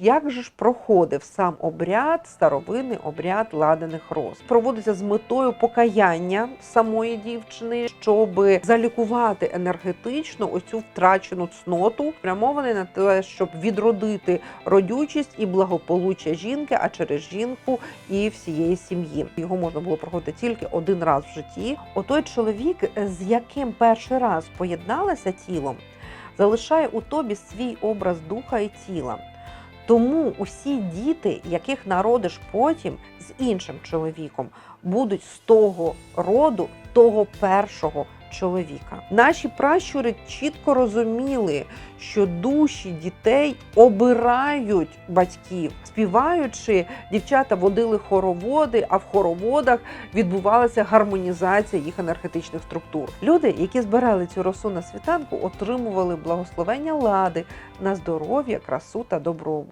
Як же ж проходив сам обряд, старовинний обряд ладених роз? Проводиться з метою покаяння самої дівчини, щоб залікувати енергетично ось цю втрачену цноту, спрямований на те, щоб відродити родючість і благополуччя жінки, а через жінку і всієї сім'ї. Його можна було проходити тільки один раз в житті. Отой чоловік, з яким перший раз поєдналася тілом, залишає у тобі свій образ духа і тіла. Тому усі діти, яких народиш потім з іншим чоловіком, будуть з того роду, того першого чоловіка. Наші пращури чітко розуміли, що душі дітей обирають батьків. Співаючи, дівчата водили хороводи, а в хороводах відбувалася гармонізація їх енергетичних структур. Люди, які збирали цю росу на світанку, отримували благословення лади на здоров'я, красу та добробут.